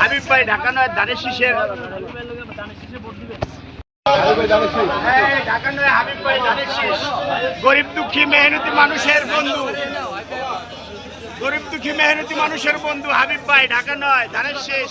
হাবিব ভাই ঢাকা নয় দানের গরিব দুঃখী, মেহনতি মানুষের বন্ধু। গরিব দুঃখী, মেহনতি মানুষের বন্ধু হাবিব ভাই, ঢাকা নয় ধানের শেষ।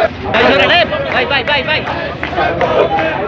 ভাই ভাই ধানের শীষের মুক্তি